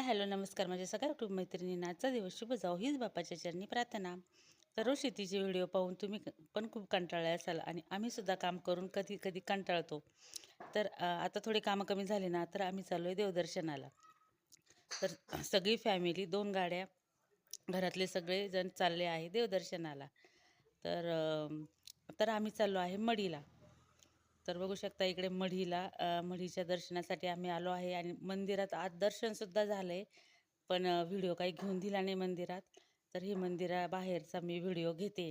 Hi hello नमस्कार. माझ्या सगळ्या कुटुंब मैत्रिणींना आजचा दिवस शुभ जाऊ हीच बापाच्या चरणी प्रार्थना. तर शेतीचे व्हिडिओ पाहून तुम्ही पण खूप कंटाळले असाल आणि आम्हीसुद्धा काम करून कधी कधी कंटाळतो. तर आता थोडे कामं कमी झाले ना तर आम्ही चाललो आहे देवदर्शनाला. तर सगळी फॅमिली दोन गाड्या घरातले सगळेजण चालले आहे देवदर्शनाला. तर तर आम्ही चाललो आहे मडीला. तर बघू शकता इकडे मढीला मढीच्या दर्शनासाठी आम्ही आलो आहे आणि मंदिरात आज दर्शनसुद्धा झालं आहे पण व्हिडिओ काही घेऊन दिला नाही मंदिरात. तर हे मंदिराबाहेरचा मी व्हिडिओ घेते.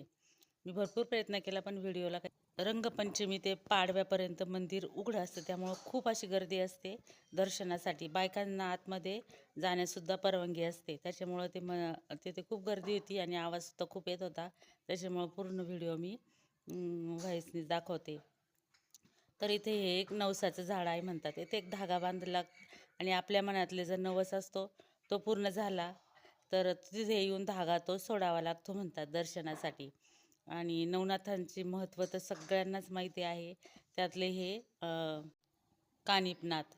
मी भरपूर प्रयत्न केला पण व्हिडिओला काही रंगपंचमी ते पाडव्यापर्यंत मंदिर उघडं असतं त्यामुळं खूप अशी गर्दी असते दर्शनासाठी. बायकांना आतमध्ये जाण्यासुद्धा परवानगी असते. त्याच्यामुळं ते म तिथे खूप गर्दी होती आणि आवाजसुद्धा खूप येत होता. त्याच्यामुळं पूर्ण व्हिडिओ मी व्हॉईसनी दाखवते. तर इथे हे एक नवसाचं झाड आहे म्हणतात. इथे एक धागा बांधला आणि आपल्या मनातले जर नवस असतो तो पूर्ण झाला. तर तिथे येऊन धागा तो सोडावा लागतो म्हणतात दर्शनासाठी. आणि नवनाथांचे महत्त्व तर सगळ्यांनाच माहिती आहे. त्यातले हे कानिपनाथ.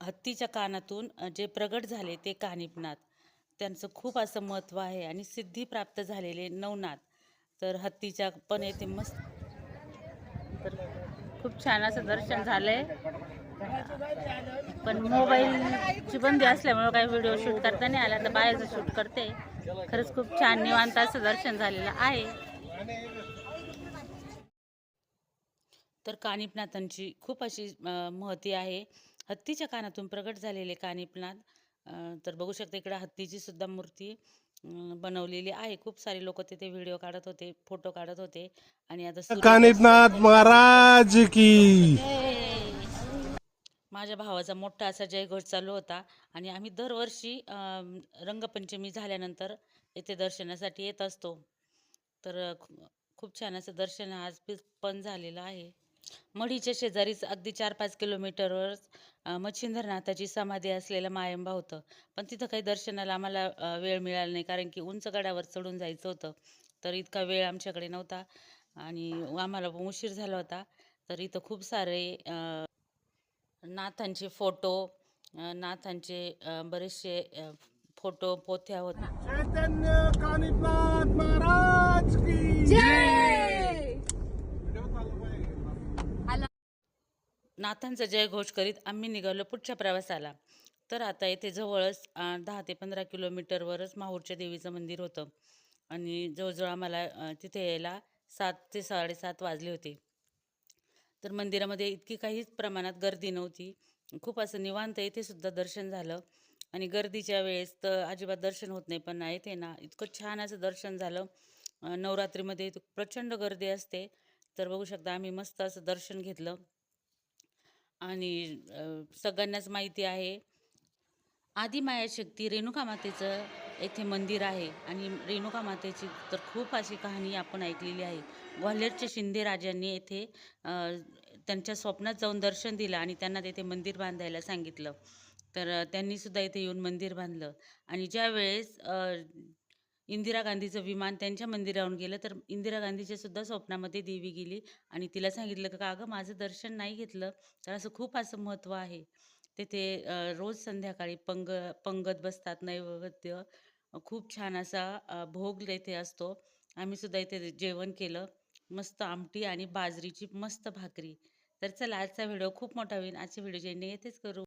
हत्तीच्या कानातून जे प्रगट झाले ते कानिपनाथ. त्यांचं खूप असं महत्त्व आहे आणि सिद्धी प्राप्त झालेले नवनाथ. तर हत्तीच्या पण येथे मस्त तर खूप छान असं दर्शन झालंय. पण मोबाईलची बंदी असल्यामुळे काही व्हिडिओ शूट करता नाही आला तर बाहेरचं शूट करते. खरंच खूप छान निवांत असं दर्शन झालेलं आहे. तर कानिपनाथांची खूप अशी महती आहे. हत्तीच्या कानातून प्रगट झालेले कानिपनाथ तर बघू शकता इकडे हत्तीची सुद्धा मूर्ती बनवलेली आहे. खूप सारे लोक तिथे व्हिडिओ काढत होते फोटो काढत होते. आणि आता कानिपनाथ महाराज की. माझ्या भावाचा मोठा असा जयघोष चालू होता. आणि आम्ही दरवर्षी रंगपंचमी झाल्यानंतर येथे दर्शनासाठी येत असतो. तर खूप छान असं दर्शन आज पण झालेलं आहे. मढीच्या शेजारीच अगदी चार पाच किलोमीटरवर मच्छिंद्रनाथाची समाधी असलेलं मायंबा होतं. पण तिथं काही दर्शनाला आम्हाला वेळ मिळाला नाही. कारण की उंच गडावर चढून जायचं होतं. तर इतका वेळ आमच्याकडे नव्हता. आणि आम्हाला उशीर झाला होता. तर इथं खूप सारे अ, नाथांचे फोटो नाथांचे बरेचसे फोटो पोथ्या होत्या चैतन्य महाराज की नाथांचा जयघोष करीत आम्ही निघालो पुढच्या प्रवासाला. तर आता येथे जवळच दहा ते पंधरा किलोमीटरवरच माहूरच्या देवीचं मंदिर होतं. आणि जवळजवळ आम्हाला तिथे यायला सात ते साडेसात वाजले होते. तर मंदिरामध्ये इतकी काहीच प्रमाणात गर्दी नव्हती. खूप असं निवांत येथे सुद्धा दर्शन झालं. आणि गर्दीच्या वेळेस तर अजिबात दर्शन होत नाही पण येथे ना इतकं छान असं दर्शन झालं. नवरात्रीमध्ये प्रचंड गर्दी असते. तर बघू शकता आम्ही मस्त असं दर्शन घेतलं. आणि सगळ्यांनाच माहिती आहे. आदिमाया शक्ती रेणुका मातेचं येथे मंदिर आहे आणि रेणुका मातेची तर खूप अशी कहाणी आपण ऐकलेली आहे. ग्वाल्हेरच्या शिंदे राजांनी येथे त्यांच्या स्वप्नात जाऊन दर्शन दिलं आणि त्यांना तेथे मंदिर बांधायला सांगितलं. तर त्यांनीसुद्धा इथे येऊन मंदिर बांधलं. आणि ज्या वेळेस इंदिरा गांधीचं विमान त्यांच्या मंदिरावरून गेलं तर इंदिरा गांधीच्या सुद्धा स्वप्नामध्ये देवी गेली. आणि तिला सांगितलं का अगं माझं दर्शन नाही घेतलं तर असं खूप असं महत्त्व आहे. तेथे रोज संध्याकाळी पंग पंगत बसतात नैवेद्य. खूप छान असा भोग तेथे असतो. आम्ही सुद्धा इथे जेवण केलं. मस्त आमटी आणि बाजरीची मस्त भाकरी. तर चला आजचा व्हिडिओ खूप मोठा होईल. आजच्या व्हिडिओ जेणे येथेच करू.